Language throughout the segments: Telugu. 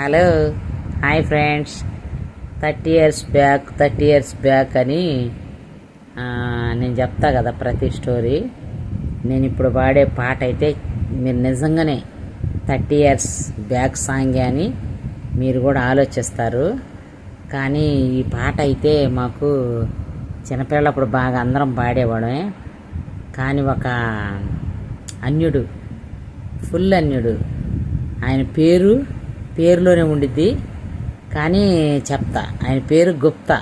Hello hi friends. Thirty years back thirty years back అని నేను చెప్తా కదా ప్రతి స్టోరీ. నేను ఇప్పుడు పాడే పాట అయితే మీరు నిజంగానే థర్టీ ఇయర్స్ బ్యాక్ సాంగ్ అని మీరు కూడా ఆలోచిస్తారు. కానీ ఈ పాట అయితే మాకు చిన్నపిల్లప్పుడు బాగా అందరం పాడేవాడమే కానీ ఒక అన్యుడు ఫుల్ అన్యుడు. ఆయన పేరు పేరులోనే ఉండిద్ది. కానీ చెప్తా. ఆయన పేరు గుప్తా.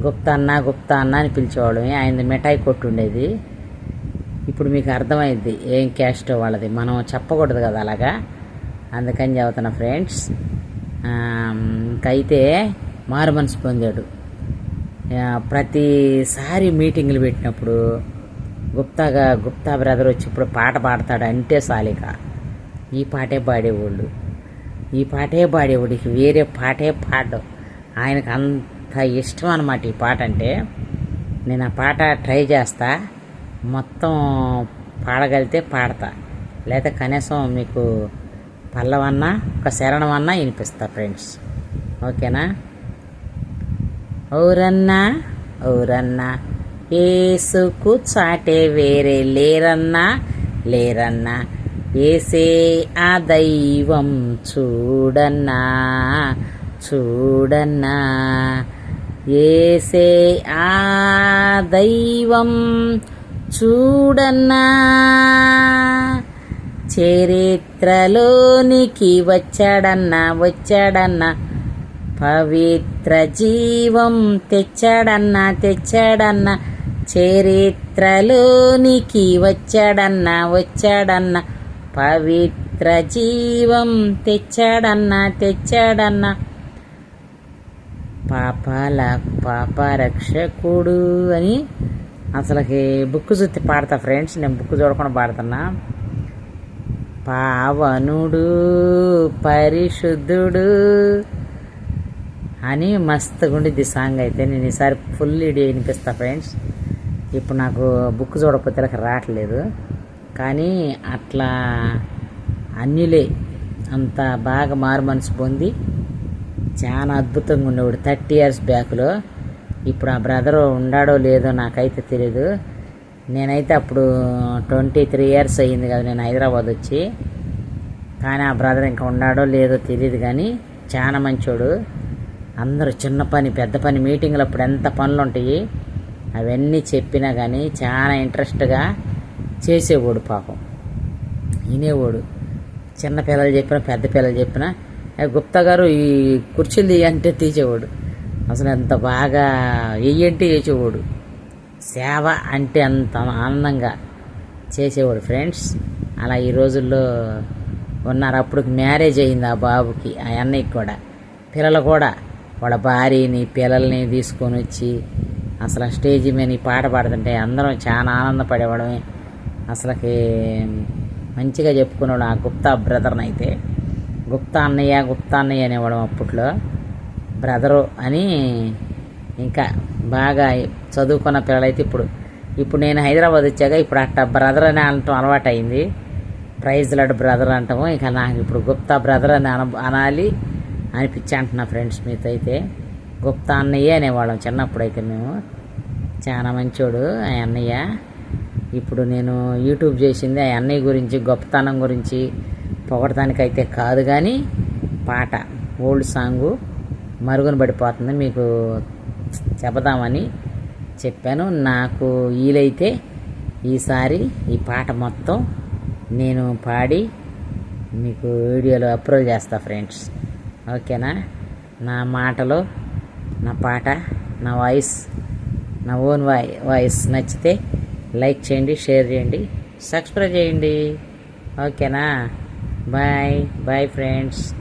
గుప్తా అన్న గుప్తా అన్న అని పిలిచేవాళ్ళమే. ఆయన మిఠాయి కొట్టు ఉండేది. ఇప్పుడు మీకు అర్థమైంది ఏం క్యాస్ట్ వాళ్ళది. మనం చెప్పకూడదు కదా అలాగా? అందుకని చెబుతున్నా ఫ్రెండ్స్. ఇంకైతే మారు మనసు పొందాడు. ప్రతిసారి మీటింగ్లు పెట్టినప్పుడు గుప్తాగా గుప్తా బ్రదర్ వచ్చి ఇప్పుడు పాట పాడతాడు అంటే సాలిక ఈ పాటే పాడేవాళ్ళు. ఈ పాటే పాడేవాడికి వేరే పాటే పాడడం. ఆయనకు అంత ఇష్టం అనమాట ఈ పాట అంటే. నేను ఆ పాట ట్రై చేస్తా. మొత్తం పాడగలిగితే పాడతా. లేదా కనీసం మీకు పల్లవన్నా ఒక శరణమన్నా వినిపిస్తా ఫ్రెండ్స్. ఓకేనా? ఓరన్నా ఓరన్నా ఏసుకు చాటే వేరే లేరన్నా లేరన్నా ఏసే ఆ దైవం చూడన్నా చూడన్నా. ఏసే ఆ దైవం చూడన్నా. చరిత్రలోనికి వచ్చాడన్నా వచ్చాడన్నా. పవిత్ర జీవం తెచ్చాడన్నా తెచ్చాడన్నా. చరిత్రలోనికి వచ్చాడన్నా వచ్చాడన్నా. పవిత్ర జీవం తెచ్చాడన్నా తెచ్చాడన్నా. పాపాల పాప రక్షకుడు అని అసలుకి బుక్ చూస్తే పాడతా ఫ్రెండ్స్ నేను బుక్ చూడకుండా పాడుతున్నా. పావనుడు పరిశుద్ధుడు అని మస్తుగా ఉండిద్ది సాంగ్ అయితే నేను ఈసారి ఫుల్ వీడియో వినిపిస్తా ఫ్రెండ్స్. ఇప్పుడు నాకు బుక్ చూడకపోతే రావట్లేదు. కానీ అట్లా అన్యులే అంత బాగా మారు మనసు పొంది చాలా అద్భుతంగా ఉండేవాడు. థర్టీ ఇయర్స్ బ్యాక్లో ఇప్పుడు ఆ బ్రదర్ ఉండాడో లేదో నాకైతే తెలియదు నేనైతే అప్పుడు ట్వంటీ త్రీ ఇయర్స్ అయ్యింది కదా నేను హైదరాబాద్ వచ్చి. కానీ ఆ బ్రదర్ ఇంకా ఉన్నాడో లేదో తెలియదు కానీ చాలా మంచోడు. అందరూ చిన్న పని పెద్ద పని మీటింగ్లు అప్పుడు ఎంత పనులు ఉంటాయి అవన్నీ చెప్పినా కానీ చాలా ఇంట్రెస్ట్గా చేసేవాడు పాపం. వినేవాడు. చిన్న పిల్లలు చెప్పినా పెద్ద పిల్లలు చెప్పినా గుప్తా గారు ఈ కుర్చీలు అంటే తీసేవాడు. అసలు ఎంత బాగా వెయ్యంటే వేసేవాడు. సేవ అంటే అంత ఆనందంగా చేసేవాడు ఫ్రెండ్స్. అలా ఈ రోజుల్లో ఉన్నారు. అప్పుడు మ్యారేజ్ అయింది ఆ బాబుకి ఆ అన్నయ్యకి కూడా. పిల్లలు కూడా. వాళ్ళ భార్యని పిల్లల్ని తీసుకొని వచ్చి అసలు ఆ స్టేజ్ మీద ఈ పాట పాడుతుంటే అందరం చాలా ఆనందపడేవాడమే అసలుకి మంచిగా చెప్పుకున్నాడు ఆ గుప్తా బ్రదర్ని అయితే. గుప్తా అన్నయ్య గుప్తా అన్నయ్య అనేవాడు అప్పట్లో. బ్రదరు అని ఇంకా బాగా చదువుకున్న పిల్లలైతే ఇప్పుడు. ఇప్పుడు నేను హైదరాబాద్ వచ్చాక ఇప్పుడు అట్ట బ్రదర్ అని అనటం అలవాటు అయింది ప్రైజ్ లడ్ బ్రదర్ అంటాము. ఇక నాకు ఇప్పుడు గుప్తా బ్రదర్ అని అన అనాలి అనిపించి అంటున్నా ఫ్రెండ్స్ మీతో అయితే. గుప్తా అన్నయ్య అనేవాళ్ళం చిన్నప్పుడు అయితే మేము. చాలా మంచోడు ఆ అన్నయ్య. ఇప్పుడు నేను యూట్యూబ్ చేసింది ఆ అన్నయ్య గురించి గొప్పతనం గురించి పొగడటానికైతే కాదు కానీ పాట ఓల్డ్ సాంగు మరుగున పడిపోతుంది మీకు చెబుదామని చెప్పాను. నాకు వీలైతే ఈసారి ఈ పాట మొత్తం నేను పాడి మీకు వీడియోలో అప్లోడ్ చేస్తా ఫ్రెండ్స్. ఓకేనా? నా మాటలో నా పాట నా వాయిస్ నా ఓన్ వాయి వాయిస్ నచ్చితే లైక్ చేయండి షేర్ చేయండి సబ్స్క్రైబ్ చేయండి. ఓకేనా? Bye bye friends.